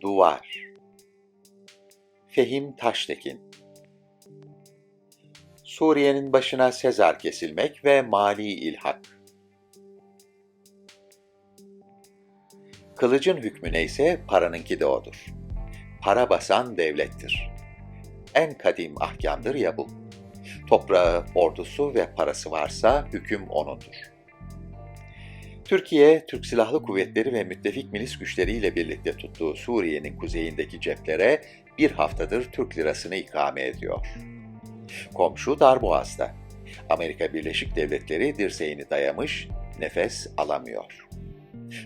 Duvar Fehim Taştekin Suriye'nin başına Sezar kesilmek ve mali ilhak. Kılıcın hükmü neyse paranınki de odur. Para basan devlettir. En kadim ahkamdır ya bu. Toprağı, ordusu ve parası varsa hüküm onundur. Türkiye, Türk Silahlı Kuvvetleri ve müttefik milis güçleriyle birlikte tuttuğu Suriye'nin kuzeyindeki ceplere bir haftadır Türk lirasını ikame ediyor. Komşu Darboğaz'da. Amerika Birleşik Devletleri dirseğini dayamış, nefes alamıyor.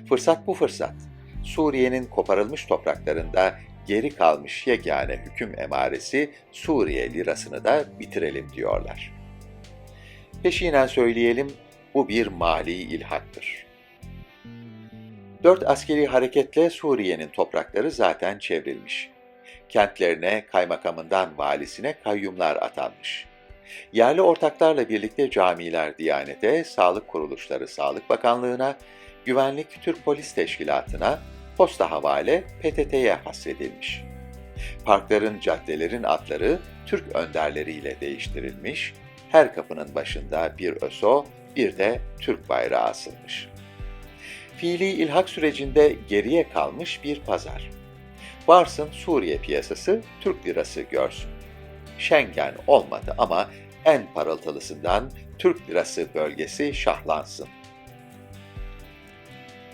Fırsat bu fırsat. Suriye'nin koparılmış topraklarında geri kalmış yegane hüküm emaresi Suriye lirasını da bitirelim diyorlar. Peşinen söyleyelim, bu bir mali ilhaktır. Dört askeri hareketle Suriye'nin toprakları zaten çevrilmiş. Kentlerine, kaymakamından valisine kayyumlar atanmış. Yerli ortaklarla birlikte camiler Diyanet'e, sağlık kuruluşları Sağlık Bakanlığı'na, güvenlik Türk Polis Teşkilatı'na, posta havale PTT'ye hasredilmiş. Parkların, caddelerin adları Türk önderleriyle değiştirilmiş, her kapının başında bir ÖSO, bir de Türk bayrağı asılmış. Fiili ilhak sürecinde geriye kalmış bir pazar. Varsın Suriye piyasası Türk lirası görsün. Schengen olmadı ama en parıltılısından Türk lirası bölgesi şahlansın.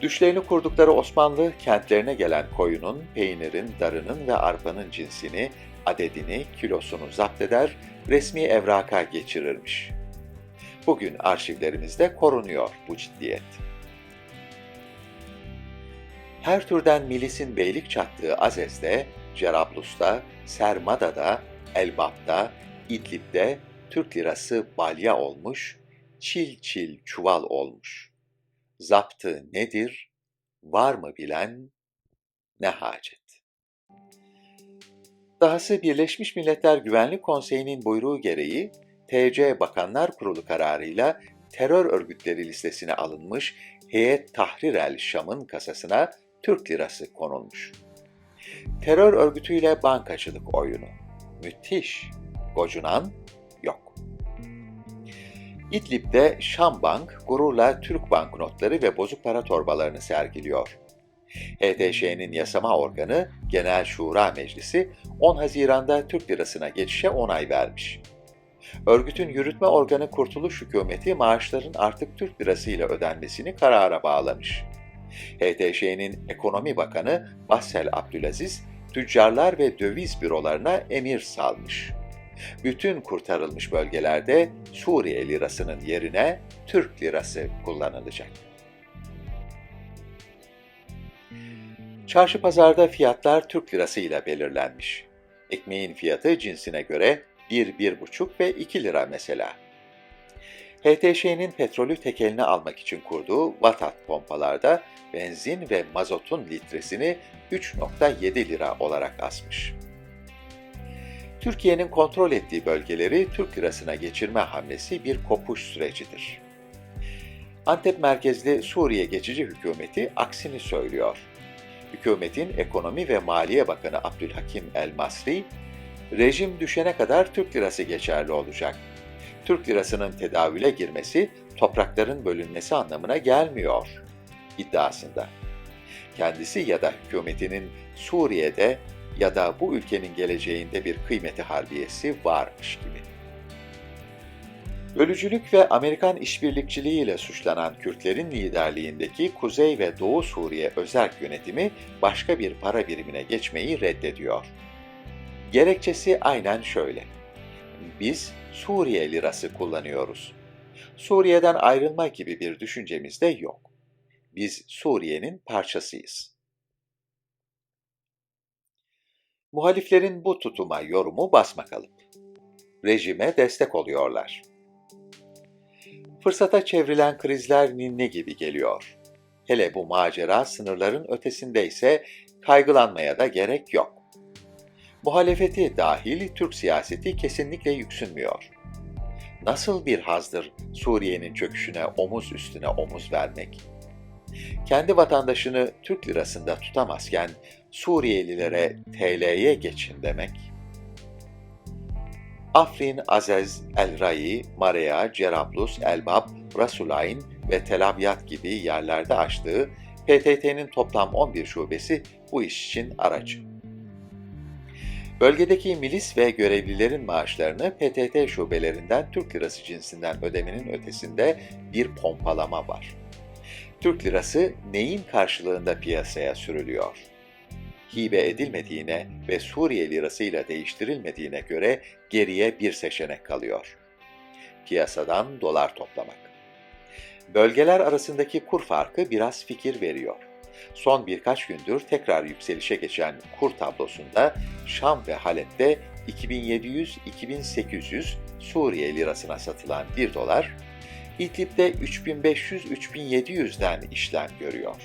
Düşlerini kurdukları Osmanlı kentlerine gelen koyunun, peynirin, darının ve arpanın cinsini, adedini, kilosunu zapt eder, resmi evraka geçirirmiş. Bugün arşivlerimizde korunuyor bu ciddiyet. Her türden milisin beylik çattığı Azez'de, Cerablus'ta, Sermada'da, Elbap'ta, İdlib'de Türk lirası balya olmuş, çil çil çuval olmuş. Zaptı nedir, var mı bilen, ne hacet. Dahası Birleşmiş Milletler Güvenlik Konseyi'nin buyruğu gereği TC Bakanlar Kurulu kararıyla terör örgütleri listesine alınmış Heyet Tahrir el Şam'ın kasasına Türk lirası konulmuş. Terör örgütüyle bankacılık oyunu. Müthiş. Gocunan yok. İdlib'de Şam Bank gururla Türk banknotları ve bozuk para torbalarını sergiliyor. HTŞ'nin yasama organı Genel Şura Meclisi 10 Haziran'da Türk lirasına geçişe onay vermiş. Örgütün yürütme organı Kurtuluş Hükümeti maaşların artık Türk lirasıyla ödenmesini karara bağlamış. HTŞ'nin Ekonomi Bakanı Bassel Abdülaziz, tüccarlar ve döviz bürolarına emir salmış. Bütün kurtarılmış bölgelerde Suriye lirasının yerine Türk lirası kullanılacak. Çarşı pazarda fiyatlar Türk lirası ile belirlenmiş. Ekmeğin fiyatı cinsine göre 1, 1,5 ve 2 lira mesela. HTŞ'nin petrolü tekeline almak için kurduğu Vatat pompalarda benzin ve mazotun litresini 3.7 lira olarak asmış. Türkiye'nin kontrol ettiği bölgeleri Türk lirasına geçirme hamlesi bir kopuş sürecidir. Antep merkezli Suriye geçici hükümeti aksini söylüyor. Hükümetin Ekonomi ve Maliye Bakanı Abdülhakim El-Masri, rejim düşene kadar Türk lirası geçerli olacak. Türk lirasının tedavüle girmesi toprakların bölünmesi anlamına gelmiyor iddiasında. Kendisi ya da hükümetinin Suriye'de ya da bu ülkenin geleceğinde bir kıymeti harbiyesi varmış gibi. Bölücülük ve Amerikan işbirlikçiliğiyle suçlanan Kürtlerin liderliğindeki Kuzey ve Doğu Suriye özerk yönetimi başka bir para birimine geçmeyi reddediyor. Gerekçesi aynen şöyle. Biz Suriye lirası kullanıyoruz. Suriye'den ayrılma gibi bir düşüncemiz de yok. Biz Suriye'nin parçasıyız. Muhaliflerin bu tutuma yorumu basmakalım. Rejime destek oluyorlar. Fırsata çevrilen krizler ninni gibi geliyor. Hele bu macera sınırların ötesindeyse kaygılanmaya da gerek yok. Muhalefeti dahil Türk siyaseti kesinlikle yüksünmüyor. Nasıl bir hazdır Suriye'nin çöküşüne omuz üstüne omuz vermek? Kendi vatandaşını Türk lirasında tutamazken Suriyelilere TL'ye geçin demek, Afrin, Azez, El Rai, Marea, Cerablus, Elbap, Rasulayn ve Tel Abyad gibi yerlerde açtığı PTT'nin toplam 11 şubesi bu iş için aracı. Bölgedeki milis ve görevlilerin maaşlarını PTT şubelerinden Türk lirası cinsinden ödemenin ötesinde bir pompalama var. Türk lirası neyin karşılığında piyasaya sürülüyor? Hibe edilmediğine ve Suriye lirasıyla değiştirilmediğine göre geriye bir seçenek kalıyor. Piyasadan dolar toplamak. Bölgeler arasındaki kur farkı biraz fikir veriyor. Son birkaç gündür tekrar yükselişe geçen kur tablosunda Şam ve Halep'te 2700-2800 Suriye lirasına satılan 1 dolar, İdlib'de 3500-3700'den işlem görüyor.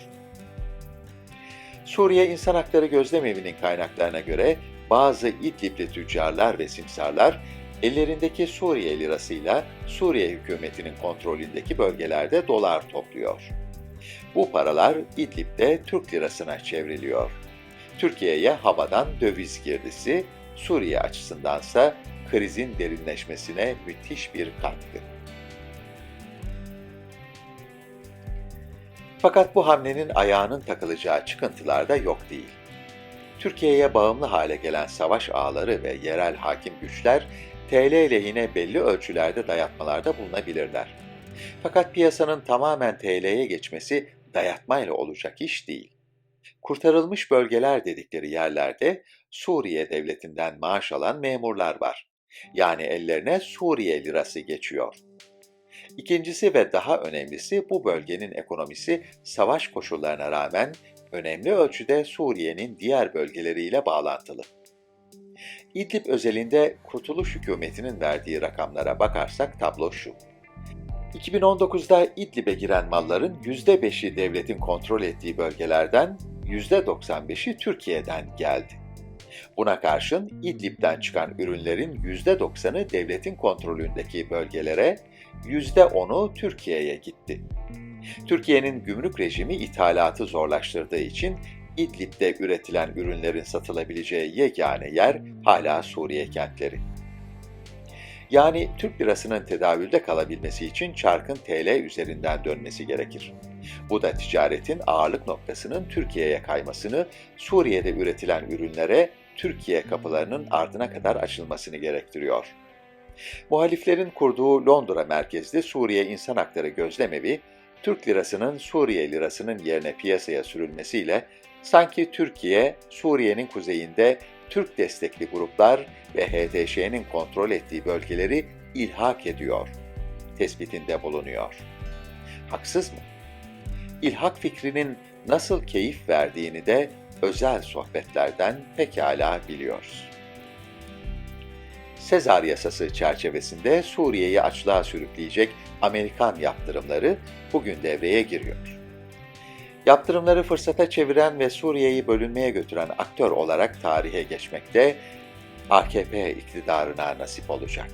Suriye İnsan Hakları Gözlemevi'nin kaynaklarına göre bazı İdlib'li tüccarlar ve simsarlar ellerindeki Suriye lirasıyla Suriye hükümetinin kontrolündeki bölgelerde dolar topluyor. Bu paralar İdlib'de Türk lirasına çevriliyor. Türkiye'ye havadan döviz girdisi, Suriye açısındansa krizin derinleşmesine müthiş bir katkı. Fakat bu hamlenin ayağının takılacağı çıkıntılar da yok değil. Türkiye'ye bağımlı hale gelen savaş ağları ve yerel hakim güçler TL lehine belli ölçülerde dayatmalarda bulunabilirler. Fakat piyasanın tamamen TL'ye geçmesi dayatmayla olacak iş değil. Kurtarılmış bölgeler dedikleri yerlerde Suriye devletinden maaş alan memurlar var. Yani ellerine Suriye lirası geçiyor. İkincisi ve daha önemlisi bu bölgenin ekonomisi savaş koşullarına rağmen önemli ölçüde Suriye'nin diğer bölgeleriyle bağlantılı. İdlib özelinde Kurtuluş Hükümeti'nin verdiği rakamlara bakarsak tablo şu. 2019'da İdlib'e giren malların %5'i devletin kontrol ettiği bölgelerden %95'i Türkiye'den geldi. Buna karşın İdlib'den çıkan ürünlerin %90'ı devletin kontrolündeki bölgelere, %10'u Türkiye'ye gitti. Türkiye'nin gümrük rejimi ithalatı zorlaştırdığı için İdlib'de üretilen ürünlerin satılabileceği yegane yer hala Suriye kentleri. Yani Türk lirasının tedavülde kalabilmesi için çarkın TL üzerinden dönmesi gerekir. Bu da ticaretin ağırlık noktasının Türkiye'ye kaymasını, Suriye'de üretilen ürünlere Türkiye kapılarının ardına kadar açılmasını gerektiriyor. Muhaliflerin kurduğu Londra merkezli Suriye İnsan Hakları Gözlemevi, Türk lirasının Suriye lirasının yerine piyasaya sürülmesiyle sanki Türkiye, Suriye'nin kuzeyinde Türk destekli gruplar ve HTŞ'nin kontrol ettiği bölgeleri ilhak ediyor, tespitinde bulunuyor. Haksız mı? İlhak fikrinin nasıl keyif verdiğini de özel sohbetlerden pekala biliyoruz. Sezar yasası çerçevesinde Suriye'yi açlığa sürükleyecek Amerikan yaptırımları bugün devreye giriyor. Yaptırımları fırsata çeviren ve Suriye'yi bölünmeye götüren aktör olarak tarihe geçmekte AKP iktidarına nasip olacak.